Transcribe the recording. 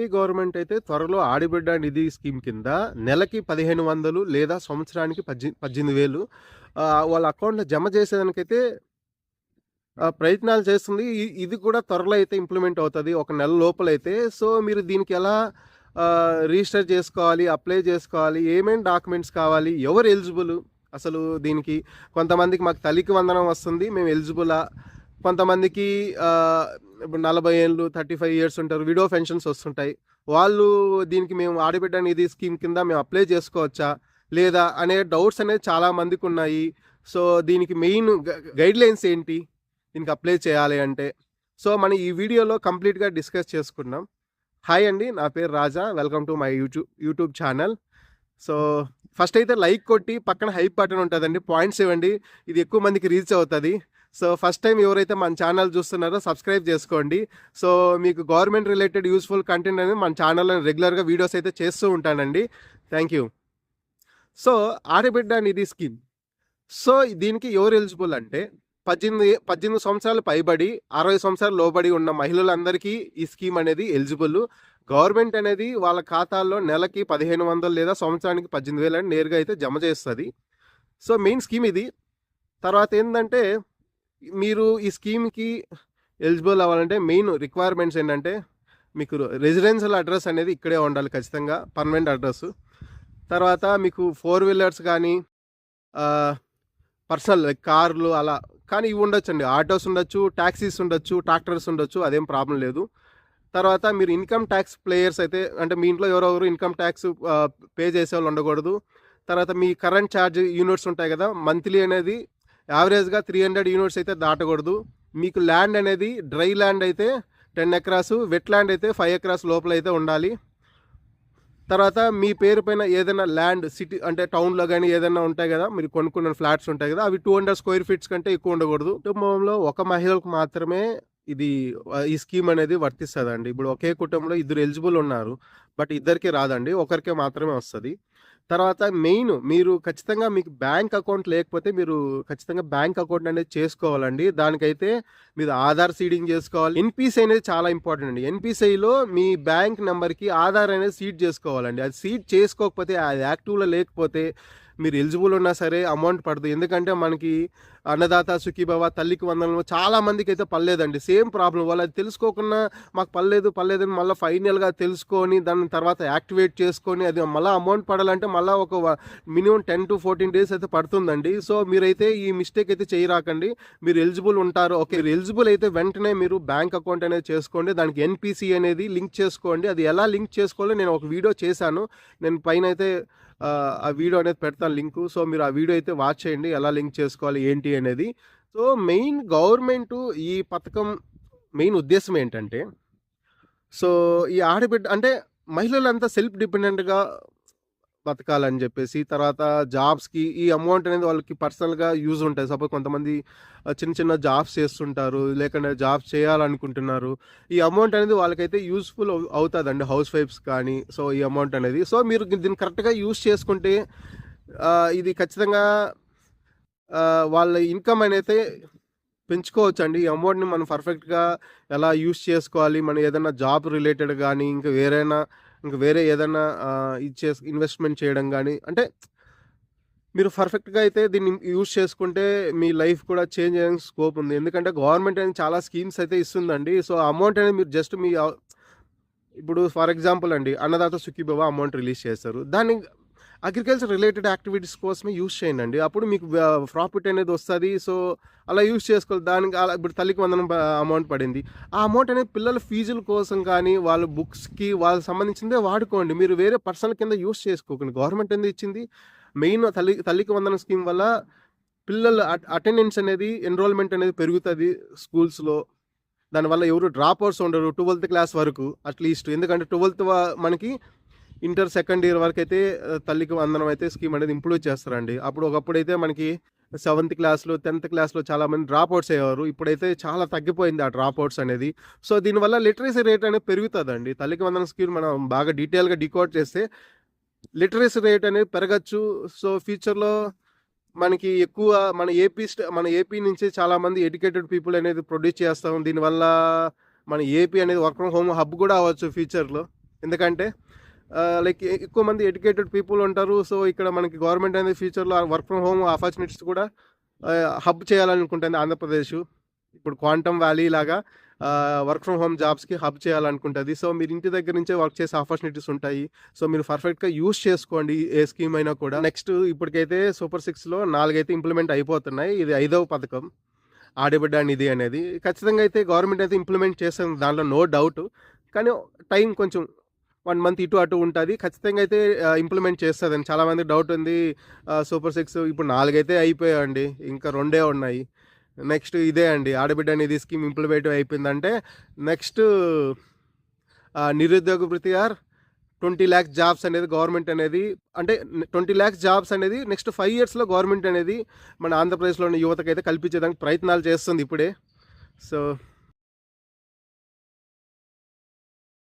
AP government అయితే త్వరలో ఆడిబిడ్డ నిధి scheme కింద నెలకి పదిహేను వందలు లేదా సంవత్సరానికి పద్దె పద్దెనిమిది వేలు వాళ్ళ అకౌంట్లో జమ చేసేదానికైతే ప్రయత్నాలు చేస్తుంది. ఇది కూడా త్వరలో అయితే ఇంప్లిమెంట్ అవుతుంది. ఒక నెల లోపలైతే. సో మీరు దీనికి ఎలా రిజిస్టర్ చేసుకోవాలి అప్లై చేసుకోవాలి ఏమేమి డాక్యుమెంట్స్ కావాలి ఎవరు ఎలిజిబుల్? అసలు దీనికి కొంతమందికి మాకు తల్లికి వందనం వస్తుంది. మేము ఎలిజిబులా? కొంతమందికి ఇప్పుడు నలభై ఏళ్ళు థర్టీ ఫైవ్ ఇయర్స్ ఉంటారు విడో పెన్షన్స్ వస్తుంటాయి. వాళ్ళు దీనికి మేము ఆడబిడ్డ నిధి స్కీమ్ కింద మేము అప్లై చేసుకోవచ్చా? లేదా? అనే డౌట్స్ అనేది చాలా మందికి ఉన్నాయి. సో దీనికి మెయిన్ గైడ్ లైన్స్ ఏంటి? దీనికి అప్లై చేయాలి అంటే. సో మనం ఈ వీడియోలో కంప్లీట్గా డిస్కస్ చేసుకున్నాం. హాయ్ అండి నా పేరు Raja. Welcome to my YouTube YouTube channel. So first అయితే లైక్ కొట్టి పక్కన హైప్ బటన్ ఉంటుందండి పాయింట్స్ ఇవ్వండి. ఇది ఎక్కువ మందికి రీచ్ అవుతుంది. సో ఫస్ట్ టైం ఎవరైతే మన ఛానల్ చూస్తున్నారో సబ్స్క్రైబ్ చేసుకోండి. సో మీకు గవర్నమెంట్ రిలేటెడ్ యూస్ఫుల్ కంటెంట్ అనేది మన ఛానల్లో రెగ్యులర్గా వీడియోస్ అయితే చేస్తూ ఉంటానండి. Thank you. సో ఆడబిడ్డ నిధి స్కీమ్. సో దీనికి ఎవరు ఎలిజిబుల్ అంటే పద్దెనిమిది పద్దెనిమిది సంవత్సరాలు పైబడి అరవై సంవత్సరాలు లోబడి ఉన్న మహిళలందరికీ ఈ స్కీమ్ అనేది ఎలిజిబుల్. గవర్నమెంట్ అనేది వాళ్ళ ఖాతాల్లో నెలకి పదిహేను వందలు లేదా సంవత్సరానికి పద్దెనిమిది వేలు అని నేరుగా అయితే జమ చేస్తుంది. సో మెయిన్ స్కీమ్ ఇది. తర్వాత ఏంటంటే మీరు ఈ స్కీమ్కి ఎలిజిబుల్ అవ్వాలంటే మెయిన్ రిక్వైర్మెంట్స్ ఏంటంటే మీకు రెసిడెన్షియల్ అడ్రస్ అనేది ఇక్కడే ఉండాలి ఖచ్చితంగా పర్మనెంట్ అడ్రస్. తర్వాత మీకు ఫోర్ వీలర్స్ కానీ పర్సనల్ కార్లు అలా కానీ ఇవి ఉండొచ్చండి. ఆటోస్ ఉండొచ్చు ట్యాక్సీస్ ఉండొచ్చు ట్రాక్టర్స్ ఉండొచ్చు అదేం ప్రాబ్లం లేదు. తర్వాత మీరు ఇన్కమ్ ట్యాక్స్ ప్లేయర్స్ అయితే అంటే మీ ఇంట్లో ఎవరెవరు ఇన్కమ్ ట్యాక్స్ పే చేసే వాళ్ళు ఉండకూడదు. తర్వాత మీ కరెంట్ ఛార్జ్ యూనిట్స్ ఉంటాయి కదా మంత్లీ అనేది యావరేజ్గా త్రీ హండ్రెడ్ యూనిట్స్ అయితే దాటకూడదు. మీకు ల్యాండ్ అనేది డ్రై ల్యాండ్ అయితే టెన్ ఎకరాస్ వెట్ ల్యాండ్ అయితే ఫైవ్ ఎకరాస్ లోపల అయితే ఉండాలి. తర్వాత మీ పేరు పైన ఏదైనా ల్యాండ్ సిటీ అంటే టౌన్లో కానీ ఏదైనా ఉంటాయి కదా మీరు కొనుక్కున్న ఫ్లాట్స్ ఉంటాయి కదా అవి టూ హండ్రెడ్ స్క్వేర్ ఫీట్స్ కంటే ఎక్కువ ఉండకూడదు. కుటుంబంలో ఒక మహిళకు మాత్రమే ఇది ఈ స్కీమ్ అనేది వర్తిస్తుందండి. ఇప్పుడు ఒకే కుటుంబంలో ఇద్దరు ఎలిజిబుల్ ఉన్నారు బట్ ఇద్దరికి రాదండి ఒకరికే మాత్రమే వస్తుంది. తర్వాత మెయిన్ మీరు ఖచ్చితంగా మీకు బ్యాంక్ అకౌంట్ లేకపోతే మీరు ఖచ్చితంగా బ్యాంక్ అకౌంట్ అనేది చేసుకోవాలండి. దానికైతే మీరు ఆధార్ సీడింగ్ చేసుకోవాలి. ఎన్పిసిఐ అనేది చాలా ఇంపార్టెంట్ అండి. ఎన్పిసిఐలో మీ బ్యాంక్ నెంబర్కి ఆధార్ అనేది సీడ్ చేసుకోవాలండి. అది సీడ్ చేసుకోకపోతే అది యాక్టివ్లో లేకపోతే మీరు ఎలిజిబుల్ ఉన్నా సరే అమౌంట్ పడదు. ఎందుకంటే మనకి అన్నదాత సుఖీభవ తల్లికి వందనము చాలా మందికి అయితే పర్లేదండి సేమ్ ప్రాబ్లం వాళ్ళు అది తెలుసుకోకుండా మాకు పర్లేదు పర్లేదు అని మళ్ళీ ఫైనల్గా తెలుసుకొని దాని తర్వాత యాక్టివేట్ చేసుకొని అది మళ్ళీ అమౌంట్ పడాలంటే మళ్ళీ ఒక minimum ten to fourteen days అయితే పడుతుందండి. సో మీరైతే ఈ మిస్టేక్ అయితే చేయరాకండి. మీరు ఎలిజిబుల్ ఉంటారు. ఓకే మీరు ఎలిజిబుల్ అయితే వెంటనే మీరు బ్యాంక్ అకౌంట్ అనేది చేసుకోండి. దానికి ఎన్పిసి అనేది లింక్ చేసుకోండి. అది ఎలా లింక్ చేసుకోవాలో నేను ఒక వీడియో చేశాను. నేను పైన అయితే ఆ, వీడియో అనేది పెడతాను లింకు. సో మీరు ఆ వీడియో అయితే వాచ్ చేయండి. ఎలా లింక్ చేసుకోవాలి ఏంటి అనేది. సో మెయిన్ గవర్నమెంట్ ఈ పథకం మెయిన్ ఉద్దేశం ఏంటంటే సో ఈ ఆడబిడ్డ అంటే మహిళలంతా సెల్ఫ్ డిపెండెంట్గా బతకాలని చెప్పేసి తర్వాత జాబ్స్కి ఈ అమౌంట్ అనేది వాళ్ళకి పర్సనల్గా యూజ్ ఉంటుంది సపోజ్ కొంతమంది చిన్న చిన్న జాబ్స్ చేస్తుంటారు లేకుంటే జాబ్స్ చేయాలనుకుంటున్నారు. ఈ అమౌంట్ అనేది వాళ్ళకైతే యూస్ఫుల్ అవుతుందండి. హౌస్ వైఫ్స్ కానీ సో ఈ అమౌంట్ అనేది. సో మీరు దీన్ని కరెక్ట్గా యూస్ చేసుకుంటే ఇది ఖచ్చితంగా వాళ్ళ ఇన్కమ్ అనేది పెంచుకోవచ్చు అండి ఈ అమౌంట్ని మనం పర్ఫెక్ట్గా ఎలా యూస్ చేసుకోవాలి? మనం ఏదైనా జాబ్ రిలేటెడ్ కానీ ఇంకా వేరైనా ఇంకా వేరే ఏదైనా ఇచ్చే ఇన్వెస్ట్మెంట్ చేయడం కానీ అంటే మీరు పర్ఫెక్ట్గా అయితే దీన్ని యూజ్ చేసుకుంటే మీ లైఫ్ కూడా చేంజ్ అయ్యే స్కోప్ ఉంది. ఎందుకంటే గవర్నమెంట్ అనేది చాలా స్కీమ్స్ అయితే ఇస్తుందండి. సో అమౌంట్ అనేది మీరు జస్ట్ మీ ఇప్పుడు ఫర్ ఎగ్జాంపుల్ అండి అన్నదాత సుఖీభవ అమౌంట్ రిలీజ్ చేస్తారు. దాన్ని అగ్రికల్చర్ రిలేటెడ్ యాక్టివిటీస్ కోసమే యూస్ చేయండి అండి అప్పుడు మీకు ప్రాఫిట్ అనేది వస్తుంది. సో అలా యూస్ చేసుకోవాలి. దానికి అలా ఇప్పుడు తల్లికి వందనం అమౌంట్ పడింది. ఆ అమౌంట్ అనేది పిల్లల ఫీజుల కోసం కానీ వాళ్ళ బుక్స్కి వాళ్ళకి సంబంధించిందే వాడుకోండి. మీరు వేరే పర్సనల్ కింద యూస్ చేసుకోకండి. గవర్నమెంట్ ఎందుకు ఇచ్చింది? మెయిన్ తల్లి తల్లికి వందనం స్కీమ్ వల్ల పిల్లల అటెండెన్స్ అనేది ఎన్రోల్మెంట్ అనేది పెరుగుతుంది స్కూల్స్లో. దానివల్ల ఎవరు డ్రాప్ అవుట్స్ ఉండరు. ట్వెల్త్ క్లాస్ వరకు అట్లీస్ట్. ఎందుకంటే ట్వెల్త్ మనకి ఇంటర్ సెకండ్ ఇయర్ వరకు అయితే తల్లికి వందనం అయితే స్కీమ్ అనేది ఇంప్రూవ్ చేస్తారండి. అప్పుడు ఒకప్పుడు అయితే మనకి సెవెంత్ క్లాస్లో టెన్త్ క్లాస్లో చాలామంది డ్రాప్ అవుట్స్ అయ్యేవారు. ఇప్పుడైతే చాలా తగ్గిపోయింది ఆ డ్రాప్ అవుట్స్ అనేది. సో దీనివల్ల లిటరసీ రేట్ అనేది పెరుగుతుందండి. తల్లికి వందనం స్కీమ్ మనం బాగా డీటెయిల్గా డికోడ్ చేస్తే లిటరసీ రేట్ అనేది పెరగచ్చు. సో ఫ్యూచర్లో మనకి ఎక్కువ మన ఏపీ మన ఏపీ నుంచి చాలామంది ఎడ్యుకేటెడ్ పీపుల్ అనేది ప్రొడ్యూస్ చేస్తాం. దీనివల్ల మన ఏపీ అనేది వర్క్ ఫ్రమ్ హోమ్ హబ్ కూడా అవ్వచ్చు ఫ్యూచర్లో. ఎందుకంటే లైక్ ఎక్కువ మంది ఎడ్యుకేటెడ్ పీపుల్ ఉంటారు. సో ఇక్కడ మనకి గవర్నమెంట్ అనేది ఫ్యూచర్లో వర్క్ ఫ్రమ్ హోమ్ ఆపర్చునిటీస్ కూడా హబ్ చేయాలనుకుంటుంది ఆంధ్రప్రదేశ్. ఇప్పుడు క్వాంటమ్ వ్యాలీ లాగా వర్క్ ఫ్రమ్ హోమ్ జాబ్స్కి హబ్ చేయాలనుకుంటుంది. సో మీరు ఇంటి దగ్గర నుంచే వర్క్ చేసే ఆపర్చునిటీస్ ఉంటాయి. సో మీరు పర్ఫెక్ట్గా యూస్ చేసుకోండి ఏ స్కీమ్ అయినా కూడా. నెక్స్ట్ ఇప్పటికైతే సూపర్ సిక్స్లో నాలుగైతే ఇంప్లిమెంట్ అయిపోతున్నాయి. ఇది ఐదవ పథకం. ఆడబిడ్డ నిధి అనేది. ఖచ్చితంగా అయితే గవర్నమెంట్ అయితే ఇంప్లిమెంట్ చేస్తుంది. దాంట్లో నో డౌట్ కానీ టైం కొంచెం వన్ మంత్ ఇటు అటు ఉంటుంది. ఖచ్చితంగా అయితే ఇంప్లిమెంట్ చేస్తుందని చాలామంది డౌట్ ఉంది. సూపర్ సిక్స్ ఇప్పుడు నాలుగైతే అయిపోయాయండి. ఇంకా రెండే ఉన్నాయి. నెక్స్ట్ ఇదే అండి. ఆడబిడ్డ నిధి స్కీమ్ ఇంప్లిమెంట్ అయిపోయిందంటే నెక్స్ట్ నిరుద్యోగ వృత్తి ఆర్ ట్వంటీ ల్యాక్స్ జాబ్స్ అనేది గవర్నమెంట్ అనేది అంటే ట్వంటీ ల్యాక్స్ జాబ్స్ అనేది నెక్స్ట్ ఫైవ్ ఇయర్స్లో గవర్నమెంట్ అనేది మన ఆంధ్రప్రదేశ్లోని యువతకైతే కల్పించేదానికి ప్రయత్నాలు చేస్తుంది ఇప్పుడే. సో